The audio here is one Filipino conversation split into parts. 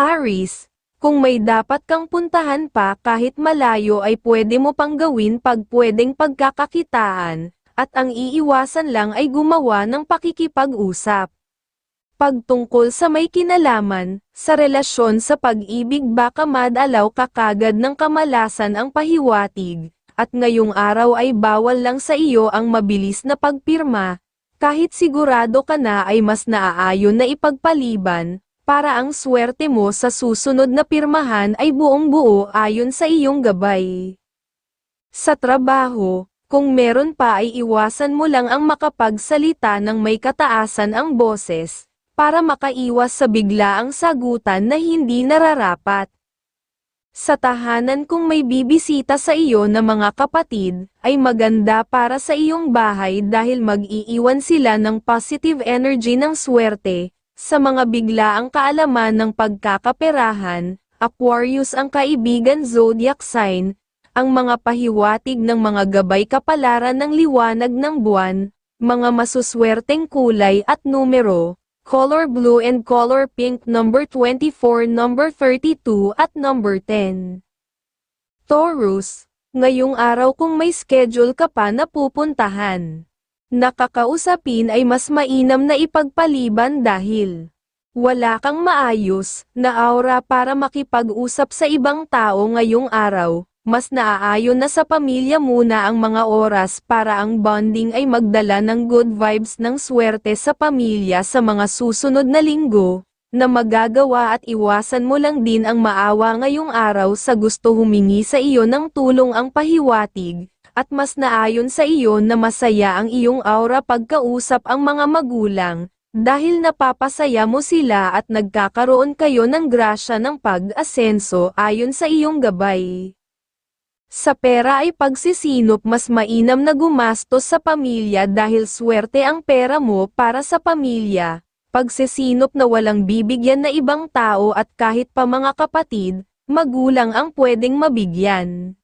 Aris, kung may dapat kang puntahan pa kahit malayo ay pwede mo pang gawin pag pwedeng pagkakakitaan, at ang iiwasan lang ay gumawa ng pakikipag-usap. Pagtungkol sa may kinalaman, sa relasyon sa pag-ibig baka madalaw ka kagad ng kamalasan ang pahiwatig, at ngayong araw ay bawal lang sa iyo ang mabilis na pagpirma, kahit sigurado ka na ay mas naaayon na ipagpaliban, para ang swerte mo sa susunod na pirmahan ay buong buo ayon sa iyong gabay. Sa trabaho, kung meron pa ay iwasan mo lang ang makapagsalita ng may kataasan ang boses, para makaiwas sa biglaang sagutan na hindi nararapat. Sa tahanan kung may bibisita sa iyo na mga kapatid, ay maganda para sa iyong bahay dahil mag-iiwan sila ng positive energy ng swerte, sa mga biglaang kaalaman ng pagkakaperahan, Aquarius ang kaibigan zodiac sign, ang mga pahiwatig ng mga gabay kapalaran ng liwanag ng buwan, mga masuswerteng kulay at numero, color blue and color pink number 24, number 32 at number 10. Taurus, ngayong araw kung may schedule ka pa na pupuntahan. Nakakausapin ay mas mainam na ipagpaliban dahil wala kang maayos na aura para makipag-usap sa ibang tao ngayong araw, mas naaayon na sa pamilya muna ang mga oras para ang bonding ay magdala ng good vibes ng swerte sa pamilya sa mga susunod na linggo, na magagawa at iwasan mo lang din ang maawa ngayong araw sa gusto humingi sa iyo ng tulong ang pahiwatig, at mas naayon sa iyo na masaya ang iyong aura pagkausap ang mga magulang, dahil napapasaya mo sila at nagkakaroon kayo ng grasya ng pag-asenso ayon sa iyong gabay. Sa pera ay pagsisinop mas mainam na gumastos sa pamilya dahil swerte ang pera mo para sa pamilya, pagsisinop na walang bibigyan na ibang tao at kahit pa mga kapatid, magulang ang pwedeng mabigyan.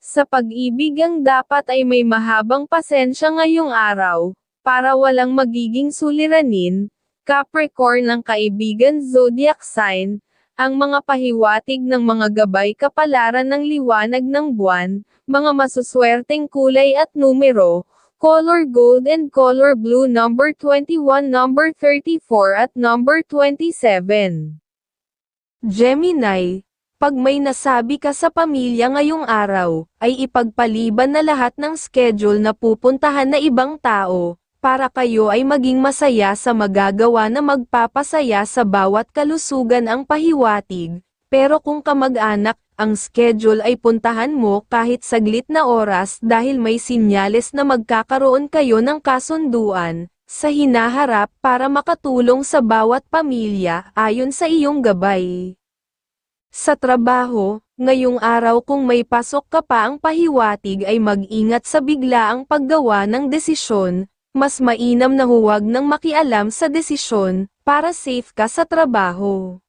Sa pag-ibig ang dapat ay may mahabang pasensya ngayong araw, para walang magiging suliranin, Capricorn ng kaibigan zodiac sign, ang mga pahiwatig ng mga gabay kapalaran ng liwanag ng buwan, mga masuswerteng kulay at numero, color gold and color blue number 21 number 34 at number 27. Gemini, pag may nasabi ka sa pamilya ngayong araw, ay ipagpaliban na lahat ng schedule na pupuntahan na ibang tao, para kayo ay maging masaya sa magagawa na magpapasaya sa bawat kalusugan ang pahiwatig, pero kung kamag-anak, ang schedule ay puntahan mo kahit saglit na oras dahil may sinyales na magkakaroon kayo ng kasunduan, sa hinaharap para makatulong sa bawat pamilya ayon sa iyong gabay. Sa trabaho, ngayong araw kung may pasok ka pa ang pahiwatig ay mag-ingat sa biglaang paggawa ng desisyon, mas mainam na huwag nang makialam sa desisyon, para safe ka sa trabaho.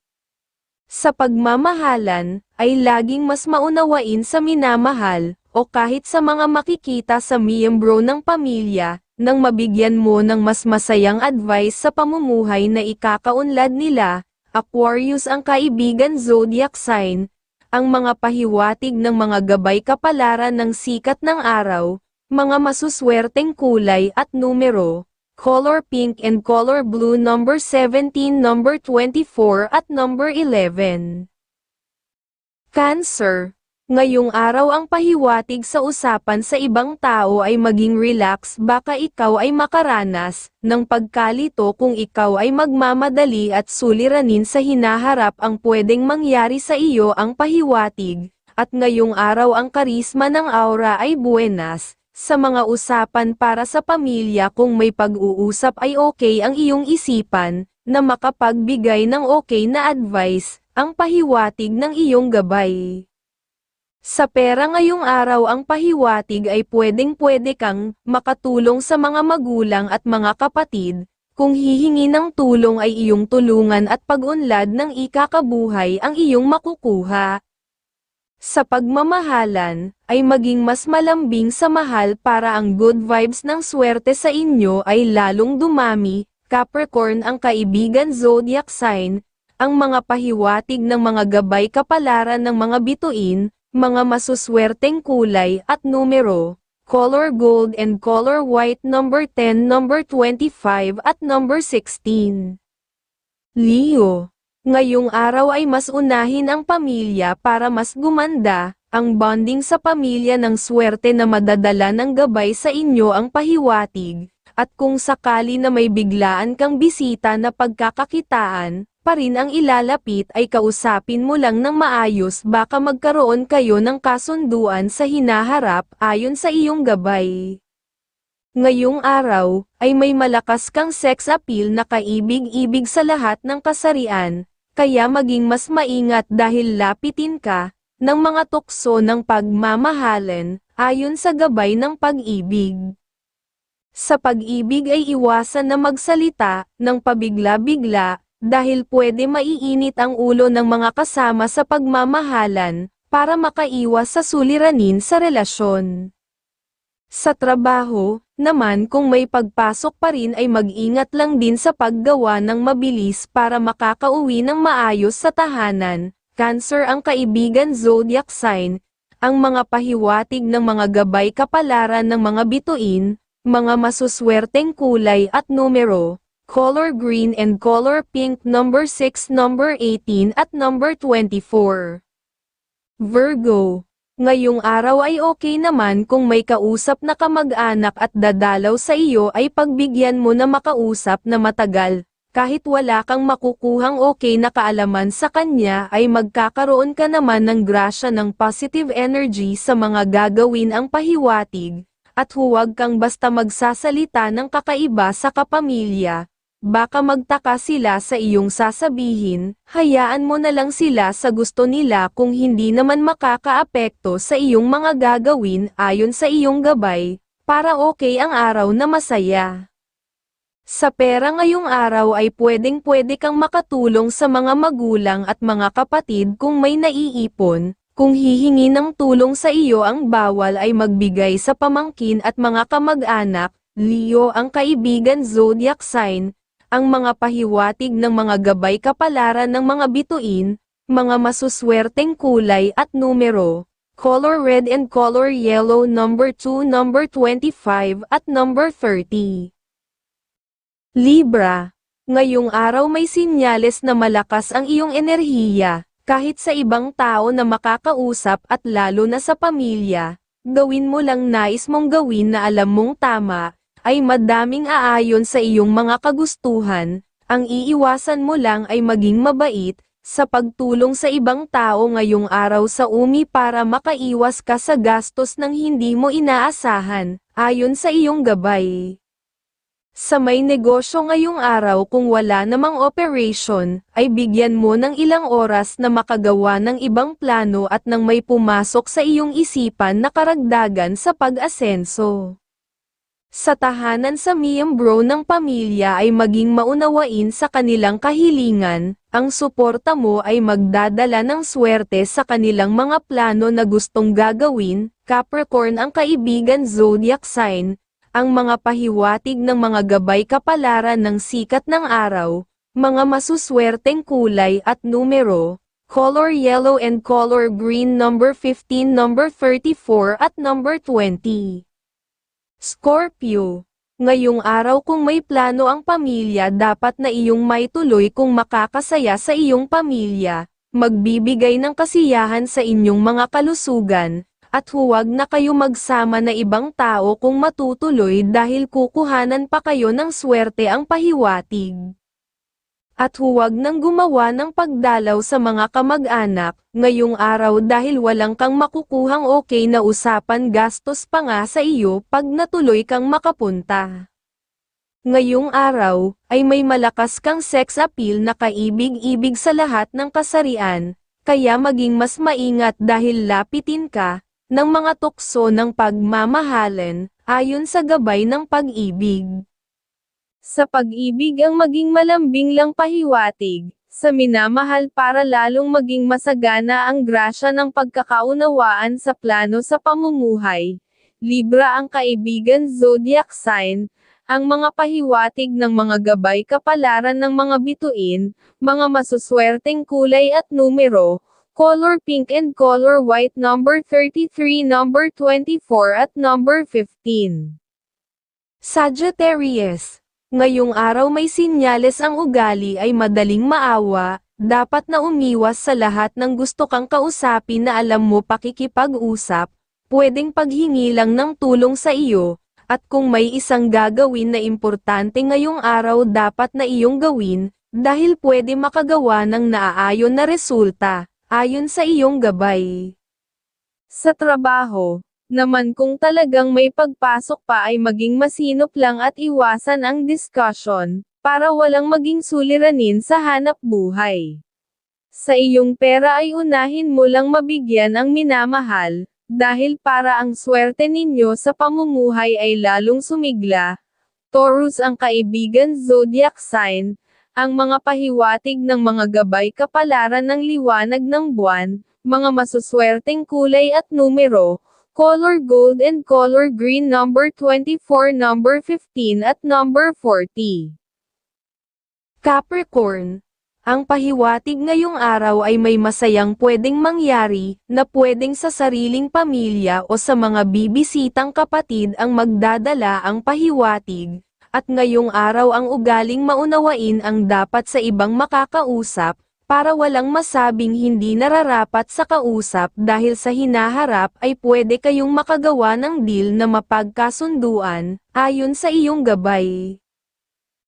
Sa pagmamahalan, ay laging mas maunawain sa minamahal, o kahit sa mga makikita sa miyembro ng pamilya, nang mabigyan mo ng mas masayang advice sa pamumuhay na ikakaunlad nila, Aquarius ang kaibigan zodiac sign, ang mga pahiwatig ng mga gabay kapalaran ng sikat ng araw, mga masuswerteng kulay at numero, color pink and color blue number 17 number 24 at number 11. Cancer, ngayong araw ang pahiwatig sa usapan sa ibang tao ay maging relax baka ikaw ay makaranas ng pagkalito kung ikaw ay magmamadali at suliranin sa hinaharap ang pwedeng mangyari sa iyo ang pahiwatig, at ngayong araw ang karisma ng aura ay buenas, sa mga usapan para sa pamilya kung may pag-uusap ay okay ang iyong isipan, na makapagbigay ng okay na advice, ang pahiwatig ng iyong gabay. Sa pera ngayong araw ang pahiwatig ay pwedeng-pwede kang makatulong sa mga magulang at mga kapatid, kung hihingi ng tulong ay iyong tulungan at pag-unlad ng ikakabuhay ang iyong makukuha. Sa pagmamahalan, ay maging mas malambing sa mahal para ang good vibes ng swerte sa inyo ay lalong dumami, Capricorn ang kaibigan zodiac sign, ang mga pahiwatig ng mga gabay kapalaran ng mga bituin, mga masuswerteng kulay at numero, color gold and color white number 10, number 25 at number 16. Leo, ngayong araw ay mas unahin ang pamilya para mas gumanda, ang bonding sa pamilya ng swerte na madadala ng gabay sa inyo ang pahiwatig, at kung sakali na may biglaan kang bisita na pagkakakitaan, pa rin ang ilalapit ay kausapin mo lang ng maayos baka magkaroon kayo ng kasunduan sa hinaharap ayon sa iyong gabay. Ngayong araw, ay may malakas kang sex appeal na kaibig-ibig sa lahat ng kasarian, kaya maging mas maingat dahil lapitin ka, ng mga tukso ng pagmamahalan, ayon sa gabay ng pag-ibig. Sa pag-ibig ay iwasan na magsalita, ng pabigla-bigla, dahil pwede maiinit ang ulo ng mga kasama sa pagmamahalan, para makaiwas sa suliranin sa relasyon. Sa trabaho, naman kung may pagpasok pa rin ay mag-ingat lang din sa paggawa ng mabilis para makakauwi ng maayos sa tahanan. Cancer ang kaibigan zodiac sign, ang mga pahiwatig ng mga gabay kapalaran ng mga bituin, mga masuswerteng kulay at numero, color green and color pink number 6, number 18 at number 24. Virgo, ngayong araw ay okay naman kung may kausap na kamag-anak at dadalaw sa iyo ay pagbigyan mo na makausap na matagal. Kahit wala kang makukuhang okay na kaalaman sa kanya ay magkakaroon ka naman ng grasya ng positive energy sa mga gagawin ang pahiwatig, at huwag kang basta magsasalita ng kakaiba sa kapamilya, Baka magtaka sila sa iyong sasabihin, hayaan mo na lang sila sa gusto nila kung hindi naman makakaapekto sa iyong mga gagawin ayon sa iyong gabay, para okay ang araw na masaya. Sa pera ngayong araw ay pwedeng pwede kang makatulong sa mga magulang at mga kapatid kung may naiipon, kung hihingi ng tulong sa iyo ang bawal ay magbigay sa pamangkin at mga kamag-anak, Leo ang kaibigan zodiac sign, ang mga pahiwatig ng mga gabay kapalaran ng mga bituin, mga masuswerteng kulay at numero, color red and color yellow number 2 number 25 at number 30. Libra, ngayong araw may sinyales na malakas ang iyong enerhiya, kahit sa ibang tao na makakausap at lalo na sa pamilya, gawin mo lang nais mong gawin na alam mong tama, ay madaming aayon sa iyong mga kagustuhan, ang iiwasan mo lang ay maging mabait, sa pagtulong sa ibang tao ngayong araw sa umi para makaiwas ka sa gastos ng hindi mo inaasahan, ayon sa iyong gabay. Sa may negosyo ngayong araw kung wala namang operation, ay bigyan mo ng ilang oras na makagawa ng ibang plano at nang may pumasok sa iyong isipan na karagdagan sa pag-asenso. Sa tahanan sa miyembro ng pamilya ay maging maunawain sa kanilang kahilingan, ang suporta mo ay magdadala ng swerte sa kanilang mga plano na gustong gagawin, Capricorn ang kaibigan zodiac sign, ang mga pahiwatig ng mga gabay kapalaran ng sikat ng araw, mga masuswerteng kulay at numero, color yellow and color green number 15 number 34 at number 20. Scorpio, ngayong araw kung may plano ang pamilya dapat na iyong may tuloy kung makakasaya sa iyong pamilya, magbibigay ng kasiyahan sa inyong mga kalusugan, at huwag na kayo magsama na ibang tao kung matutuloy dahil kukuhanan pa kayo ng swerte ang pahiwatig. At huwag nang gumawa ng pagdalaw sa mga kamag-anak, ngayong araw dahil walang kang makukuhang okay na usapan gastos pa nga sa iyo pag natuloy kang makapunta. Ngayong araw, ay may malakas kang sex appeal na kaibig-ibig sa lahat ng kasarian, kaya maging mas maingat dahil lapitin ka, ng mga tukso ng pagmamahalan, ayon sa gabay ng pag-ibig. Sa pag-ibig ang maging malambing lang pahiwatig, sa minamahal para lalong maging masagana ang grasya ng pagkakaunawaan sa plano sa pamumuhay. Libra ang kaibigan zodiac sign, ang mga pahiwatig ng mga gabay kapalaran ng mga bituin, mga masuswerteng kulay at numero, color pink and color white number 33, number 24 at number 15. Sagittarius, ngayong araw may sinyales ang ugali ay madaling maawa, dapat na umiwas sa lahat ng gusto kang kausapin na alam mo pakikipag-usap, pwedeng paghingi lang ng tulong sa iyo, at kung may isang gagawin na importante ngayong araw dapat na iyong gawin, dahil pwede makagawa ng naaayon na resulta, ayon sa iyong gabay. Sa trabaho, naman kung talagang may pagpasok pa ay maging masinop lang at iwasan ang discussion, para walang maging suliranin sa hanap buhay. Sa iyong pera ay unahin mo lang mabigyan ang minamahal, dahil para ang swerte ninyo sa pamumuhay ay lalong sumigla. Taurus ang kaibigan zodiac sign, ang mga pahiwatig ng mga gabay kapalaran ng liwanag ng buwan, mga masuswerteng kulay at numero, color gold and color green number 24, number 15 at number 40. Capricorn, ang pahiwatig ngayong araw ay may masayang pwedeng mangyari, na pwedeng sa sariling pamilya o sa mga bibisitang kapatid ang magdadala ang pahiwatig, at ngayong araw ang ugaling maunawain ang dapat sa ibang makakausap, para walang masabing hindi nararapat sa kausap dahil sa hinaharap ay pwede kayong makagawa ng deal na mapagkasunduan, ayon sa iyong gabay.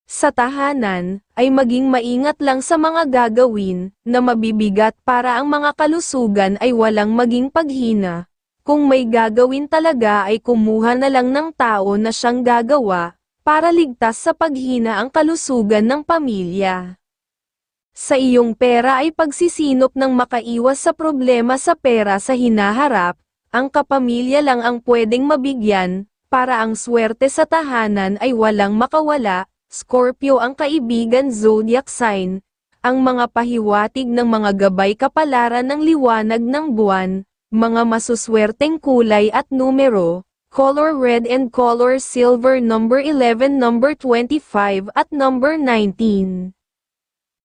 Sa tahanan, ay maging maingat lang sa mga gagawin, na mabibigat para ang mga kalusugan ay walang maging paghina. Kung may gagawin talaga ay kumuha na lang ng tao na siyang gagawa, para ligtas sa paghina ang kalusugan ng pamilya. Sa iyong pera ay pagsisinop ng makaiwas sa problema sa pera sa hinaharap, ang kapamilya lang ang pwedeng mabigyan, para ang swerte sa tahanan ay walang makawala, Scorpio ang kaibigan zodiac sign, ang mga pahiwatig ng mga gabay kapalaran ng liwanag ng buwan, mga masuswerteng kulay at numero, color red and color silver number 11 number 25 at number 19.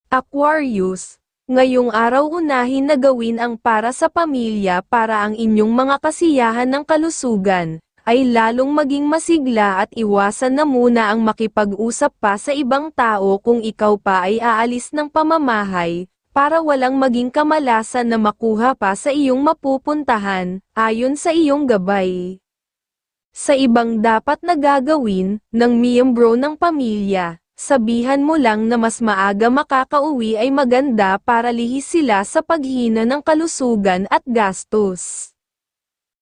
Aquarius, ngayong araw unahin na gawin ang para sa pamilya para ang inyong mga kasiyahan ng kalusugan, ay lalong maging masigla at iwasan na muna ang makipag-usap pa sa ibang tao kung ikaw pa ay aalis ng pamamahay, para walang maging kamalasan na makuha pa sa iyong mapupuntahan, ayon sa iyong gabay. Sa ibang dapat na gagawin, ng miyembro ng pamilya, sabihan mo lang na mas maaga makakauwi ay maganda para lihis sila sa paghina ng kalusugan at gastos.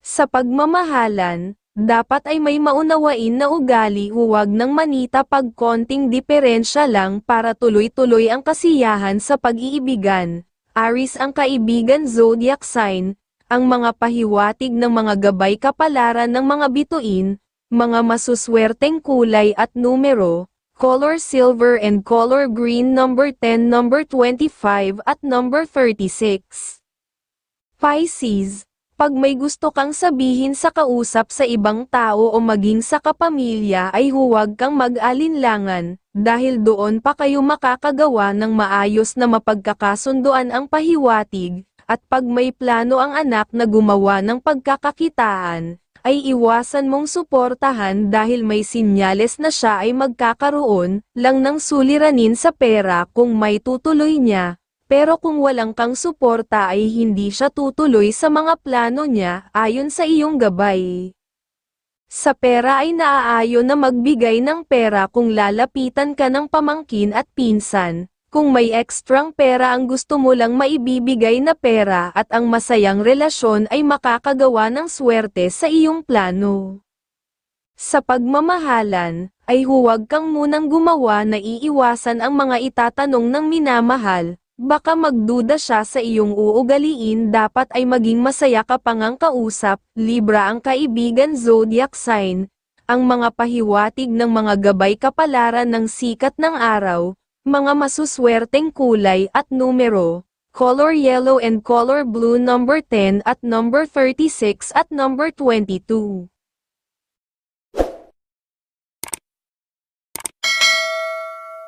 Sa pagmamahalan, dapat ay may maunawain na ugali huwag ng manita pag konting diferensya lang para tuloy-tuloy ang kasiyahan sa pag-iibigan. Aris ang kaibigan zodiac sign, ang mga pahiwatig ng mga gabay kapalaran ng mga bituin, mga masuswerteng kulay at numero, color silver and color green number 10 number 25 at number 36. Pisces, pag may gusto kang sabihin sa kausap sa ibang tao o maging sa kapamilya ay huwag kang mag-alinlangan, dahil doon pa kayo makakagawa ng maayos na mapagkakasunduan ang pahiwatig, at pag may plano ang anak na gumawa ng pagkakakitaan, ay iwasan mong suportahan dahil may sinyales na siya ay magkakaroon lang ng suliranin sa pera kung may tutuloy niya, pero kung walang kang suporta ay hindi siya tutuloy sa mga plano niya ayon sa iyong gabay. Sa pera ay naaayon na magbigay ng pera kung lalapitan ka ng pamangkin at pinsan, kung may ekstrang pera ang gusto mo lang maibibigay na pera at ang masayang relasyon ay makakagawa ng swerte sa iyong plano. Sa pagmamahalan, ay huwag kang munang gumawa na iiwasan ang mga itatanong ng minamahal, baka magduda siya sa iyong uugaliin dapat ay maging masaya ka pangang kausap, Libra ang kaibigan zodiac sign, ang mga pahiwatig ng mga gabay kapalaran ng sikat ng araw, mga masuswerteng kulay at numero, color yellow and color blue number 10 at number 36 at number 22.